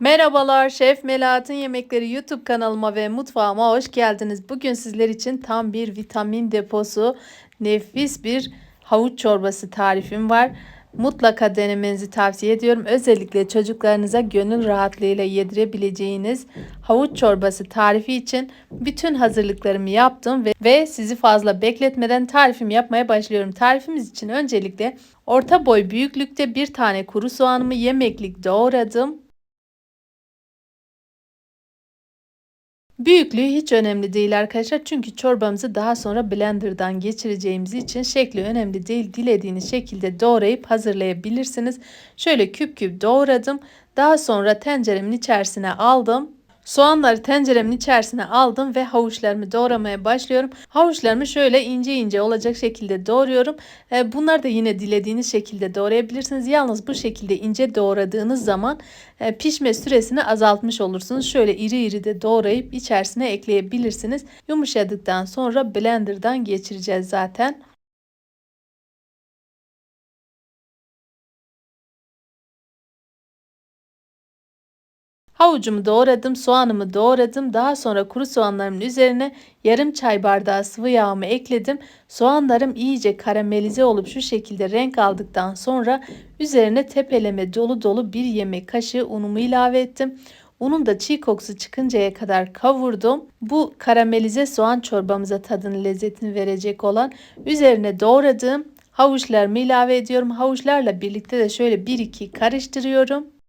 Merhabalar, Şef Melahat'ın Yemekleri YouTube kanalıma ve mutfağıma hoş geldiniz. Bugün sizler için tam bir vitamin deposu, nefis bir havuç çorbası tarifim var. Mutlaka denemenizi tavsiye ediyorum. Özellikle çocuklarınıza gönül rahatlığıyla yedirebileceğiniz havuç çorbası tarifi için bütün hazırlıklarımı yaptım ve, ve sizi fazla bekletmeden tarifimi yapmaya başlıyorum. Tarifimiz için öncelikle orta boy büyüklükte bir tane kuru soğanımı yemeklik doğradım. Büyüklüğü hiç önemli değil arkadaşlar. Çünkü çorbamızı daha sonra blenderdan geçireceğimiz için şekli önemli değil. Dilediğiniz şekilde doğrayıp hazırlayabilirsiniz. Şöyle küp küp doğradım. Daha sonra tenceremin içerisine aldım. Soğanları tenceremin içerisine aldım ve havuçlarımı doğramaya başlıyorum. Havuçlarımı şöyle ince ince olacak şekilde doğruyorum. E, bunlar da yine dilediğiniz şekilde doğrayabilirsiniz. Yalnız bu şekilde ince doğradığınız zaman e, pişme süresini azaltmış olursunuz. Şöyle iri iri de doğrayıp içerisine ekleyebilirsiniz. Yumuşadıktan sonra blenderdan geçireceğiz zaten. Havucumu doğradım, soğanımı doğradım. Daha sonra kuru soğanlarımın üzerine yarım çay bardağı sıvı yağımı ekledim. Soğanlarım iyice karamelize olup şu şekilde renk aldıktan sonra üzerine tepeleme dolu dolu bir yemek kaşığı unumu ilave ettim. Unun da çiğ kokusu çıkıncaya kadar kavurdum. Bu karamelize soğan çorbamıza tadını lezzetini verecek olan üzerine doğradığım havuçlarımı ilave ediyorum. Havuçlarla birlikte de şöyle 1-2 karıştırıyorum.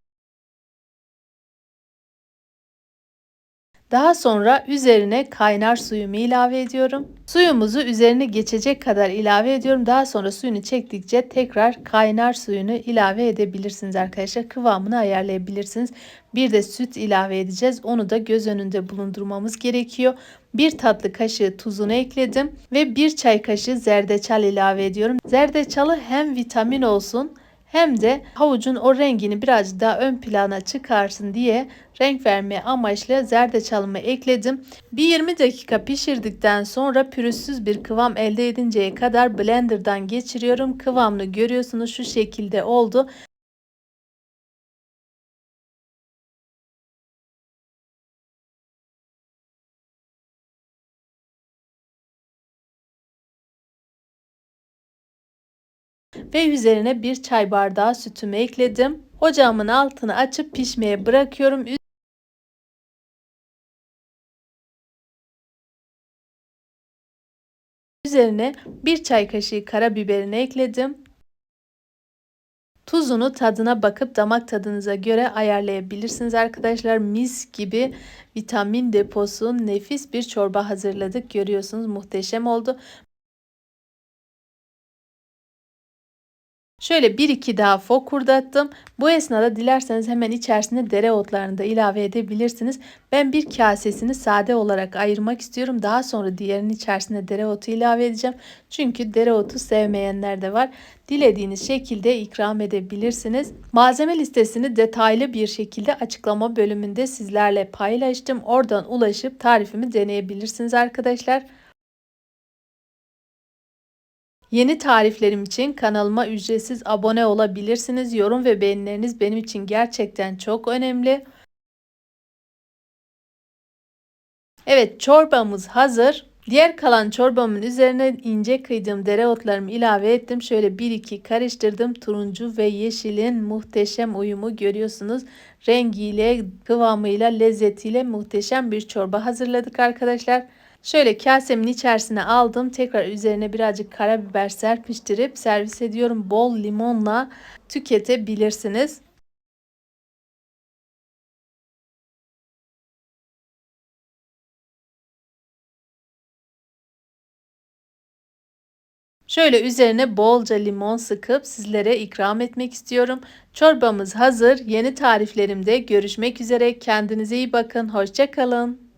Daha sonra üzerine kaynar suyumu ilave ediyorum. Suyumuzu üzerine geçecek kadar ilave ediyorum. Daha sonra suyunu çektikçe tekrar kaynar suyunu ilave edebilirsiniz arkadaşlar. Kıvamını ayarlayabilirsiniz. Bir de süt ilave edeceğiz. Onu da göz önünde bulundurmamız gerekiyor. Bir tatlı kaşığı tuzunu ekledim ve bir çay kaşığı zerdeçal ilave ediyorum. Zerdeçalı hem vitamin olsun hem de havucun o rengini biraz daha ön plana çıkarsın diye renk verme amaçlı zerdeçalımı ekledim. Bir 20 dakika pişirdikten sonra pürüzsüz bir kıvam elde edinceye kadar blenderdan geçiriyorum. Kıvamını görüyorsunuz şu şekilde oldu. Ve üzerine bir çay bardağı sütümü ekledim. Ocağımın altını açıp pişmeye bırakıyorum. Üzerine bir çay kaşığı karabiberini ekledim. Tuzunu tadına bakıp damak tadınıza göre ayarlayabilirsiniz arkadaşlar. Mis gibi vitamin deposu nefis bir çorba hazırladık. Görüyorsunuz muhteşem oldu. Şöyle bir iki daha fokurdattım. Bu esnada dilerseniz hemen içerisine dereotlarını da ilave edebilirsiniz. Ben bir kasesini sade olarak ayırmak istiyorum. Daha sonra diğerinin içerisine dereotu ilave edeceğim. Çünkü dereotu sevmeyenler de var. Dilediğiniz şekilde ikram edebilirsiniz. Malzeme listesini detaylı bir şekilde açıklama bölümünde sizlerle paylaştım. Oradan ulaşıp tarifimi deneyebilirsiniz arkadaşlar. Yeni tariflerim için kanalıma ücretsiz abone olabilirsiniz. Yorum ve beğenileriniz benim için gerçekten çok önemli. Evet çorbamız hazır. Diğer kalan çorbamın üzerine ince kıydığım dereotlarımı ilave ettim. Şöyle 1-2 karıştırdım. Turuncu ve yeşilin muhteşem uyumu görüyorsunuz. Rengiyle, kıvamıyla, lezzetiyle muhteşem bir çorba hazırladık arkadaşlar. Şöyle kasemin içerisine aldım. Tekrar üzerine birazcık karabiber serpiştirip servis ediyorum. Bol limonla tüketebilirsiniz. Şöyle üzerine bolca limon sıkıp sizlere ikram etmek istiyorum. Çorbamız hazır. Yeni tariflerimde görüşmek üzere. Kendinize iyi bakın. Hoşçakalın.